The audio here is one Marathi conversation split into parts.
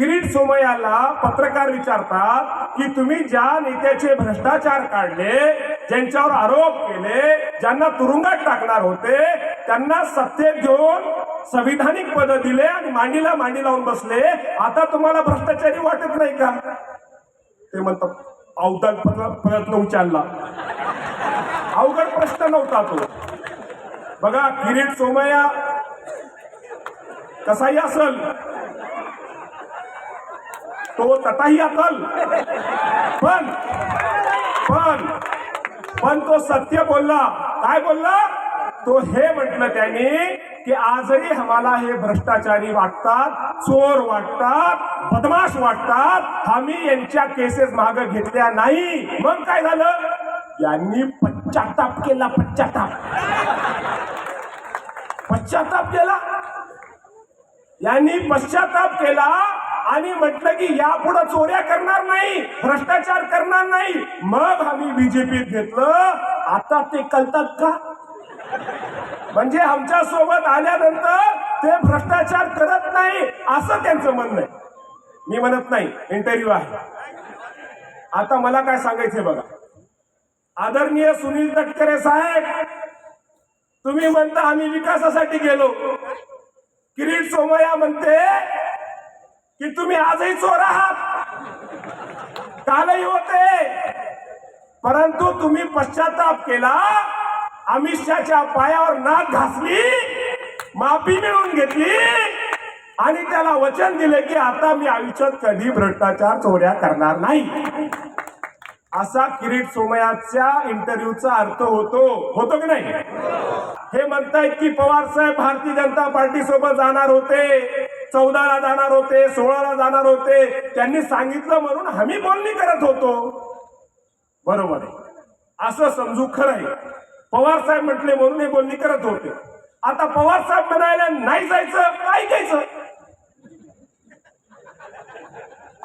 किरीट सोमय्याला पत्रकार विचारतात की तुम्ही ज्या नेत्याचे भ्रष्टाचार काढले ज्यांच्यावर आरोप केले ज्यांना तुरुंगात टाकणार होते त्यांना सत्तेत घेऊन संविधानिक पद दिले आणि मांडीला मांडी लावून बसले. आता तुम्हाला भ्रष्टाचारी वाटत नाही का? ते म्हणतात अवघड प्रयत्न उचलला. अवघड प्रश्न नव्हता तो. बघा किरीट सोमय्या कसाही असल तो तटाही असल पण पण पण तो सत्य बोलला. काय बोलला? तो हे म्हटलं त्यांनी की आजही आम्हाला हे भ्रष्टाचारी वाटतात चोर वाटतात बदमाश वाटतात. आम्ही यांच्या केसेस माग घेतल्या नाही. मग काय झालं? यांनी पश्चाताप केला पश्चाताप. पश्चाताप केला. यांनी पश्चाताप केला. आणि म्हटलं की यापुढे चोऱ्या करणार नाही भ्रष्टाचार करणार नाही. मग आम्ही बीजेपीत घेतलं. आता ते कळतात का? म्हणजे आमच्यासोबत आल्यानंतर ते भ्रष्टाचार करत नाही असं त्यांचं म्हणणं आहे. मी म्हणत नाही इंटरव्ह्यू आहे. आता मला काय सांगायचंय बघा. आदरणीय सुनील तटकरे साहेब तुम्ही म्हणता आम्ही विकासासाठी गेलो. किरीट सोमया म्हणते की तुम्ही आजही चोर आहात. कालही होते. परंतु तुम्ही पश्चाताप केला. अमित शहाच्या पायावर नाक घासली. माफी मिळवून घेतली. आणि त्याला वचन दिले की आता मी आयुष्यात कधी भ्रष्टाचार चोऱ्या करणार नाही. असा किरीट सोमयाच्या इंटरव्ह्यूचा अर्थ होतो. होतो की नाही? हे म्हणतायत की पवार साहेब भारतीय जनता पार्टी सोबत जाणार होते. चौदाला जाणार होते सोळाला जाणार होते. त्यांनी सांगितलं म्हणून आम्ही बोलणी करत होतो. बरोबर आहे. असं समजू खरं आहे. पवार साहेब म्हटले म्हणून हे बोलणी करत होते. आता पवार साहेब म्हणायला नाही जायचं काय घ्यायचं?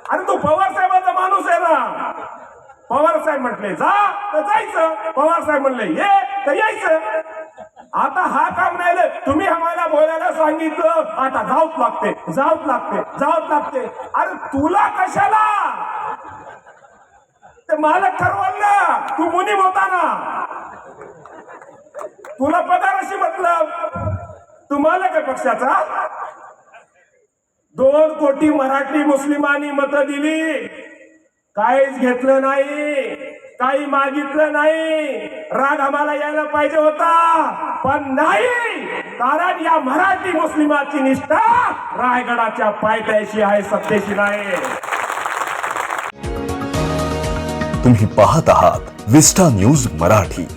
अरे तो पवार साहेबाचा माणूस आहे ना. पवार साहेब म्हटले जा तर जायचं. पवार साहेब म्हणले ये तर यायचं. आता हा काम नाही तुम्ही आम्हाला बोलायला सांगितलं. आता जाऊच लागते. जाऊच लागते. जाऊच लागते. अरे तुला कशाला? ते मालक ठरवलं ना. तू मुनी होता ना तुला पगार अशी मतलब तू मालक आहे पक्षाचा. दोन कोटी मराठी मुस्लिमांनी मतं दिली. काहीच घेतलं नाही. काही मागितलं नाही. राग आम्हाला यायला पाहिजे होता. पण नाही. कारण या मराठी मुस्लिमाची निष्ठा रायगडाच्या पायथ्याशी आहे सत्तेशी नाही. तुम्ही पाहत आहात विस्टा न्यूज मराठी.